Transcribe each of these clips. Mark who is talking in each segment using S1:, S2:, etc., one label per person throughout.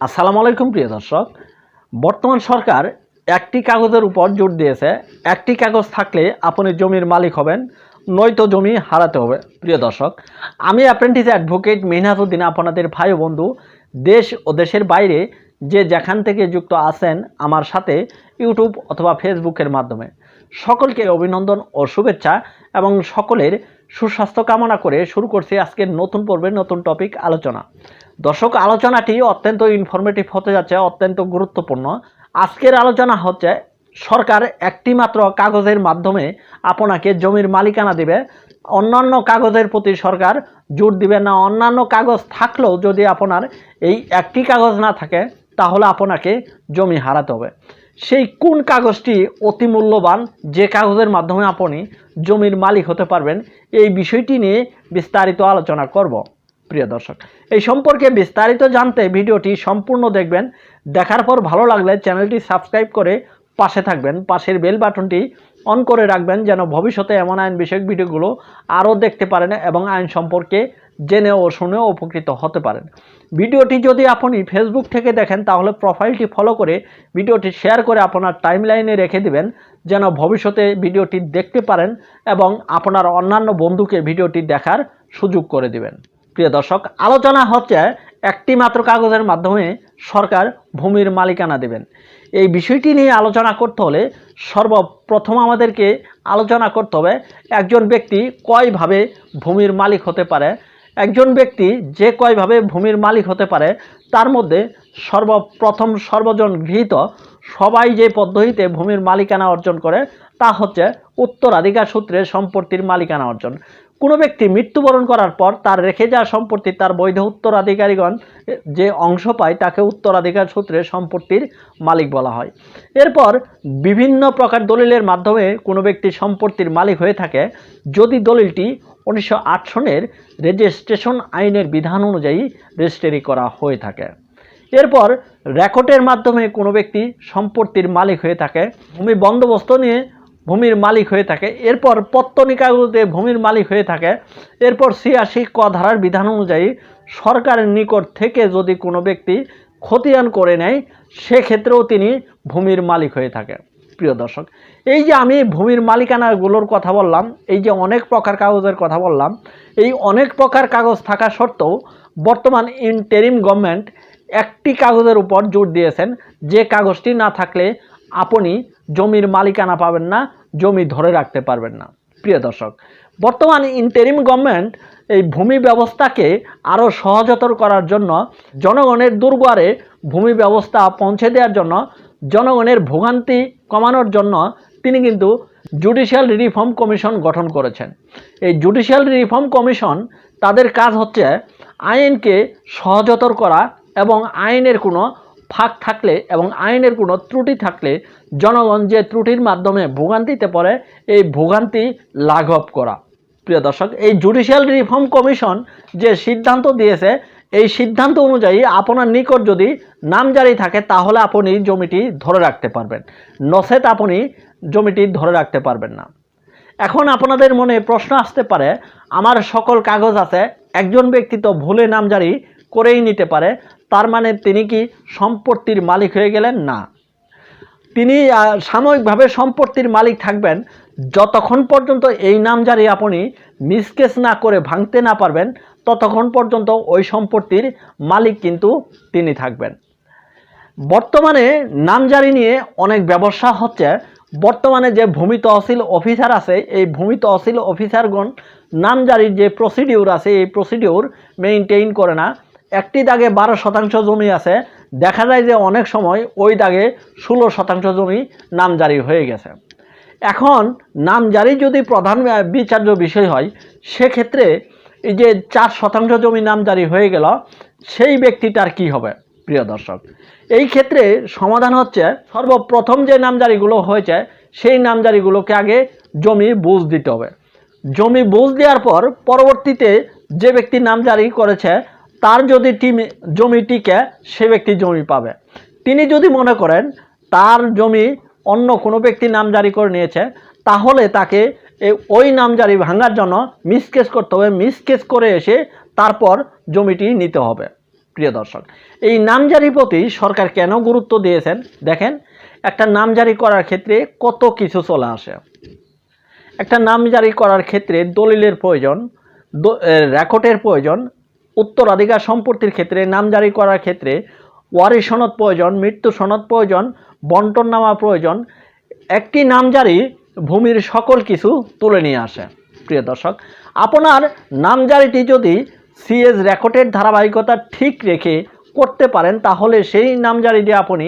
S1: আসসালামু আলাইকুম, প্রিয় দর্শক। বর্তমান সরকার একটি কাগজের উপর জোর দিয়েছে। একটি কাগজ থাকলে আপনি জমির মালিক হবেন, নয়তো জমি হারাতে হবে। প্রিয় দর্শক, আমি অ্যাপ্রেন্টিস অ্যাডভোকেট মেহনাতুদ্দিন আপনাদের ভাই বন্ধু, দেশ ও দেশের বাইরে যে যেখান থেকে যুক্ত আছেন, আমার সাথে ইউটিউব অথবা ফেসবুকের মাধ্যমে। সকলকে অভিনন্দন ও শুভেচ্ছা এবং সকলের সুস্বাস্থ্য কামনা করে শুরু করছি আজকের নতুন পর্বে নতুন টপিক আলোচনা। দর্শক, আলোচনাটি অত্যন্ত ইনফরমেটিভ হতে যাচ্ছে, অত্যন্ত গুরুত্বপূর্ণ। আজকের আলোচনা হচ্ছে, সরকার একটি মাত্র কাগজের মাধ্যমে আপনাকে জমির মালিকানা দিবে। অন্যান্য কাগজের প্রতি সরকার জোর দিবে না। অন্যান্য কাগজ থাকলেও যদি আপনার এই একটি কাগজ না থাকে, তাহলে আপনাকে জমি হারাতে হবে। সেই কোন কাগজটি অতি মূল্যবান, যে কাগজের মাধ্যমে আপনি জমির মালিক হতে পারবেন, এই বিষয়টি নিয়ে বিস্তারিত আলোচনা করব। প্রিয় দর্শক, এই সম্পর্কে বিস্তারিত জানতে ভিডিওটি সম্পূর্ণ দেখবেন। দেখার পর ভালো লাগলে চ্যানেলটি সাবস্ক্রাইব করে পাশে থাকবেন। পাশের বেল বাটনটি অন করে রাখবেন যেন ভবিষ্যতে এমন আইন বিষয়ক ভিডিওগুলো আরও দেখতে পারেন এবং আইন সম্পর্কে জেনে ও শুনে উপকৃত হতে পারেন। ভিডিওটি যদি আপনি ফেসবুক থেকে দেখেন, তাহলে প্রোফাইলটি ফলো করে ভিডিওটি শেয়ার করে আপনার টাইমলাইনে রেখে দিবেন, যেন ভবিষ্যতে ভিডিওটি দেখতে পারেন এবং আপনার অন্যান্য বন্ধুকে ভিডিওটি দেখার সুযোগ করে দিবেন। প্রিয় দর্শক, আলোচনা হচ্ছে একটি মাত্র কাগজের মাধ্যমে সরকার ভূমির মালিকানা দেবেন। এই বিষয়টি নিয়ে আলোচনা করতে হলে সর্বপ্রথম আমাদেরকে আলোচনা করতে হবে, একজন ব্যক্তি কয়ভাবে ভূমির মালিক হতে পারে একজন ব্যক্তি যে কয়ভাবে ভূমির মালিক হতে পারে, তার মধ্যে সর্বপ্রথম সর্বজন গৃহীত, সবাই যে পদ্ধতিতে ভূমির মালিকানা অর্জন করে, তা হচ্ছে উত্তরাধিকার সূত্রে সম্পত্তির মালিকানা অর্জন। কোনো ব্যক্তি মৃত্যুবরণ করার পর তার রেখে যাওয়া সম্পত্তি তার বৈধ উত্তরাধিকারীগণ, যে অংশ পায় তাকে উত্তরাধিকার সূত্রে সম্পত্তির মালিক বলা হয়। এরপর বিভিন্ন প্রকার দলিলের মাধ্যমে কোনো ব্যক্তি সম্পত্তির মালিক হয়ে থাকে। যদি দলিলটি উনিশশো আট সনের রেজিস্ট্রেশন আইনের বিধান অনুযায়ী রেজিস্ট্রি করা হয়ে থাকে। এরপর রেকর্ডের মাধ্যমে কোনো ব্যক্তি সম্পত্তির মালিক হয়ে থাকে, ভূমি বন্দোবস্ত নিয়ে ভূমির মালিক হয়ে থাকে, এরপর পত্তনিকাগুলোতে ভূমির মালিক হয়ে থাকে, এরপর ছিয়াশি ক ধারার বিধান অনুযায়ী সরকারের নিকট থেকে যদি কোনো ব্যক্তি খতিয়ান করে নেয়, সেক্ষেত্রেও তিনি ভূমির মালিক হয়ে থাকে। প্রিয় দর্শক, এই যে আমি ভূমির মালিকানাগুলোর কথা বললাম, এই যে অনেক প্রকার কাগজের কথা বললাম, এই অনেক প্রকার কাগজ থাকা সত্ত্বেও বর্তমান ইন্টেরিম গভর্নমেন্ট একটি কাগজের উপর জোর দিয়েছেন, যে কাগজটি না থাকলে আপনি জমির মালিকানা পাবেন না, জমি ধরে রাখতে পারবেন না। প্রিয় দর্শক, বর্তমান ইন্টেরিম গভর্নমেন্ট এই ভূমি ব্যবস্থাকে আরও সহজতর করার জন্য জনগণের দুর্বারে ভূমি ব্যবস্থা পৌঁছে দেওয়ার জন্য জনগণের ভোগান্তি কমানোর জন্য তিনি কিন্তু জুডিশিয়াল রিফর্ম কমিশন গঠন করেছেন। এই জুডিশিয়াল রিফর্ম কমিশন তাদের কাজ হচ্ছে আইনকে সহজতর করা এবং আইনের কোনো ফাঁক থাকলে এবং আইনের কোনো ত্রুটি থাকলে জনগণ যে ত্রুটির মাধ্যমে ভোগান্তিতে পড়ে, এই ভোগান্তি লাঘব করা। প্রিয় দর্শক, এই জুডিশিয়াল রিফর্ম কমিশন যে সিদ্ধান্ত দিয়েছে এই সিদ্ধান্ত অনুযায়ী আপনার নিকট যদি নাম জারি থাকে, তাহলে আপনি জমিটি ধরে রাখতে পারবেন। নসেত আপনি জমিটি ধরে রাখতে পারবেন না। এখন আপনাদের মনে প্রশ্ন আসতে পারে, আমার সকল কাগজ আছে, একজন ব্যক্তি তো ভুলে নাম জারি করেই নিতে পারে, তার মানে তিনি কি সম্পত্তির মালিক হয়ে গেলেন? না। তিনি সাময়িকভাবে সম্পত্তির মালিক থাকবেন, যতক্ষণ পর্যন্ত এই নাম নামজারি আপনি মিসকেস না করে ভাঙতে না পারবেন ততক্ষণ পর্যন্ত ওই সম্পত্তির মালিক কিন্তু তিনি থাকবেন। বর্তমানে নামজারি নিয়ে অনেক ব্যবসা হচ্ছে। বর্তমানে যে ভূমি তহসিল অফিসার আছে, এই ভূমি তহসিল অফিসারগণ নামজারির যে প্রসিডিউর আছে, এই প্রসিডিউর মেইনটেইন করে না। একটি দাগে বারো শতাংশ জমি আছে। দেখা যায় যে অনেক সময় ওই দাগে ষোলো শতাংশ জমি নামজারি হয়ে গেছে। এখন নামজারি যদি প্রধান বিচার্য বিষয় হয়, সেক্ষেত্রে এই যে চার শতাংশ জমি নামজারি হয়ে গেল, সেই ব্যক্তিটার কি হবে, প্রিয় দর্শক? এই ক্ষেত্রে সমাধান হচ্ছে, সর্বপ্রথম যে নামজারিগুলো হয়েছে, সেই নামজারিগুলোকে আগে জমি বুঝ দিতে হবে। জমি বুঝ দেওয়ার পর পরবর্তীতে যে ব্যক্তি নামজারি করেছে, তার যদি টিম, জমি টিকে, সে ব্যক্তি জমি পাবে। তিনি যদি মনে করেন, তার জমি অন্য কোনো ব্যক্তি নামজারি করে নিয়েছে, তাহলে তাকে ওই নামজারি ভাঙার জন্য মিসকেস করতে হবে। মিসকেস করে এসে তারপর জমিটি নিতে হবে, প্রিয় দর্শক। এই নামজারি প্রতি সরকার কেন গুরুত্ব দিয়েছেন? দেখেন, একটা নামজারি করার ক্ষেত্রে কত কিছু চলে আসে। একটা নামজারি করার ক্ষেত্রে দলিলের প্রয়োজন রেকর্ডের প্রয়োজন, উত্তরাধিকার সম্পত্তির ক্ষেত্রে নামজারি করার ক্ষেত্রে ওয়ারি সনদ প্রয়োজন, মৃত্যু সনদ প্রয়োজন, বন্টন বন্টননামা প্রয়োজন। একটি নামজারি ভূমির সকল কিছু তুলে নিয়ে আসে। প্রিয় দর্শক, আপনার নামজারিটি যদি সিএস রেকর্ডের ধারাবাহিকতা ঠিক রেখে করতে পারেন, তাহলে সেই নামজারি দিয়ে আপনি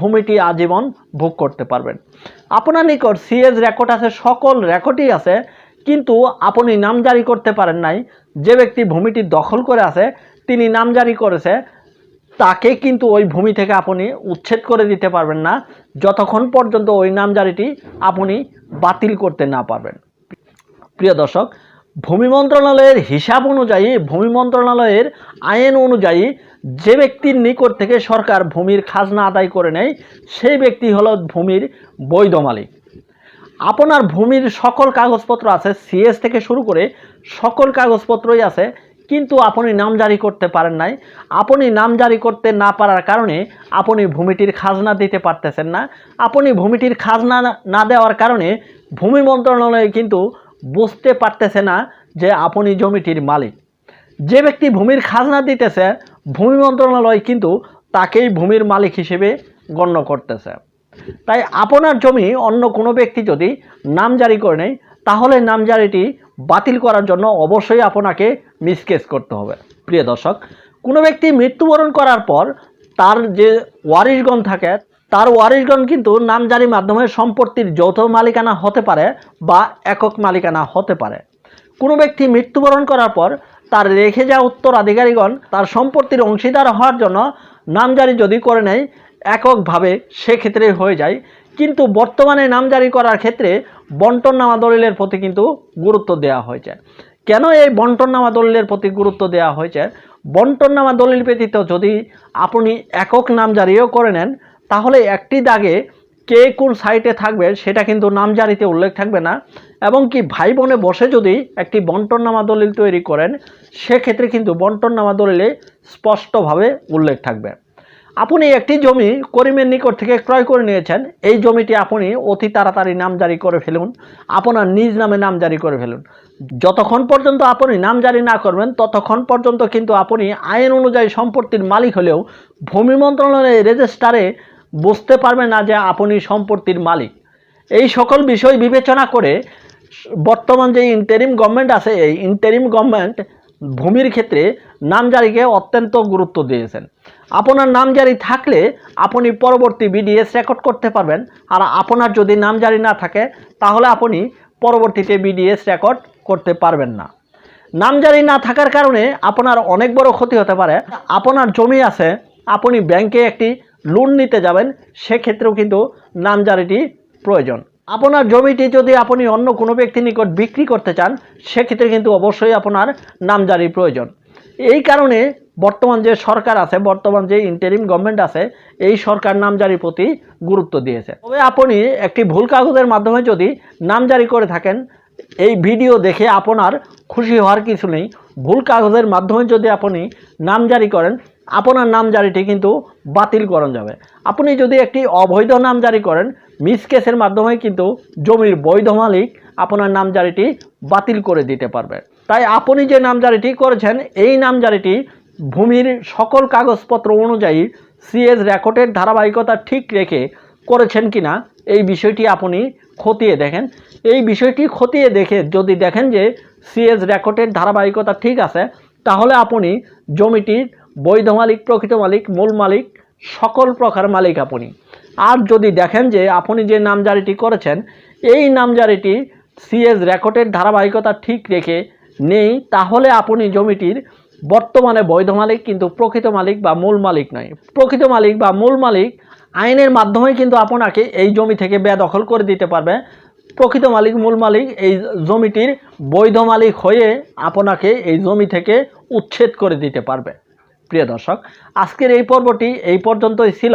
S1: ভূমিটি আজীবন ভোগ করতে পারবেন। আপনার নিকট সিএস রেকর্ড আছে, সকল রেকর্ডই আছে, কিন্তু আপনি নামজারি করতে পারেন নাই। যে ব্যক্তি ভূমিটি দখল করে আছে, তিনি নামজারি করেছে তাকে কিন্তু ওই ভূমি থেকে আপনি উচ্ছেদ করে দিতে পারবেন না, যতক্ষণ পর্যন্ত ওই নামজারিটি আপনি বাতিল করতে না পারবেন। প্রিয় দর্শক, ভূমি মন্ত্রণালয়ের হিসাব অনুযায়ী, ভূমি মন্ত্রণালয়ের আইন অনুযায়ী যে ব্যক্তির নিকট থেকে সরকার ভূমির খাজনা আদায় করে নেয়, সেই ব্যক্তি হল ভূমির বৈধ মালিক। আপনার ভূমির সকল কাগজপত্র আছে সিএস থেকে শুরু করে সকল কাগজপত্রই আছে কিন্তু আপনি নাম জারি করতে পারেন নাই। আপনি নাম জারি করতে না পারার কারণে আপনি ভূমিটির খাজনা দিতে পারতেছেন না। আপনি ভূমিটির খাজনা না- দেওয়ার কারণে ভূমি মন্ত্রণালয় কিন্তু বুঝতে পারতেছে না যে আপনি জমিটির মালিক। যে ব্যক্তি ভূমির খাজনা দিতেছে, ভূমি মন্ত্রণালয় কিন্তু তাকেই ভূমির মালিক হিসেবে গণ্য করতেছে। তাই আপনার জমি অন্য কোনো ব্যক্তি যদি নাম জারি করে নেয়, তাহলে নামজারিটি বাতিল করার জন্য অবশ্যই আপনাকে মিসকেস করতে হবে। প্রিয় দর্শক, কোনো ব্যক্তি মৃত্যুবরণ করার পর তার যে ওয়ারিশগণ থাকে, তার ওয়ারিশগণ কিন্তু নামজারির মাধ্যমে সম্পত্তির যৌথ মালিকানা হতে পারে বা একক মালিকানা হতে পারে। কোনো ব্যক্তি মৃত্যুবরণ করার পর তার রেখে যাওয়া উত্তরাধিকারীগণ তার সম্পত্তির অংশীদার হওয়ার জন্য নামজারি যদি করে নেয়, এককভাবে সেক্ষেত্রে হয়ে যায় কিন্তু বর্তমানে নামজারি করার ক্ষেত্রে বন্টননামা দলিলের প্রতি কিন্তু গুরুত্ব দেওয়া হয়েছে। কেন এই বন্টননামা দলিলের প্রতি গুরুত্ব দেওয়া হয়েছে? বন্টননামা দলিল ব্যতীত যদি আপনি একক নামজারিও করে নেন, তাহলে একটি দাগে কে কোন সাইটে থাকবে সেটা কিন্তু নামজারিতে উল্লেখ থাকবে না। এবং কি ভাই বোনে বসে যদি একটি বন্টননামা দলিল তৈরি করেন, সেক্ষেত্রে কিন্তু বন্টননামা দলিলে স্পষ্টভাবে উল্লেখ থাকবে। আপনি একটি জমি করিমের নিকট থেকে ক্রয় করে নিয়েছেন, এই জমিটি আপনি অতি তাড়াতাড়ি নামজারি করে ফেলুন, আপনার নিজ নামে নামজারি করে ফেলুন। যতক্ষণ পর্যন্ত আপনি নামজারি না করবেন, ততক্ষণ পর্যন্ত কিন্তু আপনি আইন অনুযায়ী সম্পত্তির মালিক হলেও ভূমি মন্ত্রণালয়ের রেজিস্টারে বুঝতে পারবেন না যে আপনি সম্পত্তির মালিক। এই সকল বিষয় বিবেচনা করে বর্তমান যে ইন্টারিম গভর্নমেন্ট আছে, এই ইন্টারিম গভর্নমেন্ট ভূমির ক্ষেত্রে নামজারিকে অত্যন্ত গুরুত্ব দিয়েছেন। আপনার নামজারি থাকলে আপনি পরবর্তী বিডিএস রেকর্ড করতে পারবেন। আর আপনার যদি নামজারি না থাকে, তাহলে আপনি পরবর্তীতে বিডিএস রেকর্ড করতে পারবেন না। নামজারি না থাকার কারণে আপনার অনেক বড় ক্ষতি হতে পারে। আপনার জমি আছে, আপনি ব্যাংকে একটি লোন নিতে যাবেন, সেক্ষেত্রেও কিন্তু নামজারিটি প্রয়োজন। আপনার জমিটি যদি আপনি অন্য কোনো ব্যক্তির নিকট বিক্রি করতে চান, সেক্ষেত্রে কিন্তু অবশ্যই আপনার নামজারি প্রয়োজন। এই কারণে বর্তমান যে সরকার আছে, বর্তমান যে ইন্টারিম গভর্নমেন্ট আছে, এই সরকার নামজারির প্রতি গুরুত্ব দিয়েছে। তবে আপনি একটি ভুল কাগজের মাধ্যমে যদি নামজারি করে থাকেন, এই ভিডিও দেখে আপনার খুশি হওয়ার কিছু নেই। ভুল কাগজের মাধ্যমে যদি আপনি নামজারি করেন, আপনার নামজারিটি কিন্তু বাতিল করা যাবে। আপনি যদি একটি অবৈধ নামজারি করেন মিসকেসের মাধ্যমে কিন্তু জমির বৈধ মালিক আপনার নামজারিটি বাতিল করে দিতে পারবে। তাই আপনি যে নামজারিটি করেছেন, এই নামজারিটি ভূমির সকল কাগজপত্র অনুযায়ী সিএস রেকর্ডের ধারাবাহিকতা ঠিক রেখে করেছেন কিনা, এই বিষয়টি আপনি খতিয়ে দেখেন। এই বিষয়টি খতিয়ে দেখে যদি দেখেন যে সিএস রেকর্ডের ধারাবাহিকতা ঠিক আছে, তাহলে আপনি জমিটির বৈধ মালিক, প্রকৃত মালিক, মূল মালিক, সকল প্রকার মালিক আপনি। আর যদি দেখেন যে আপনি যে নামজারিটি করেছেন, এই নামজারিটি সিএস রেকর্ডের ধারাবাহিকতা ঠিক রেখে নেই, তাহলে আপনি জমিটির বর্তমানে বৈধ মালিক কিন্তু প্রকৃত মালিক বা মূল মালিক নয়। প্রকৃত মালিক বা মূল মালিক আইনের মাধ্যমে কিন্তু আপনাকে এই জমি থেকে বেদখল করে দিতে পারবে। প্রকৃত মালিক, মূল মালিক এই জমিটির বৈধ মালিক হয়ে আপনাকে এই জমি থেকে উচ্ছেদ করে দিতে পারবে। প্রিয় দর্শক, আজকের এই পর্বটি এই পর্যন্তই ছিল।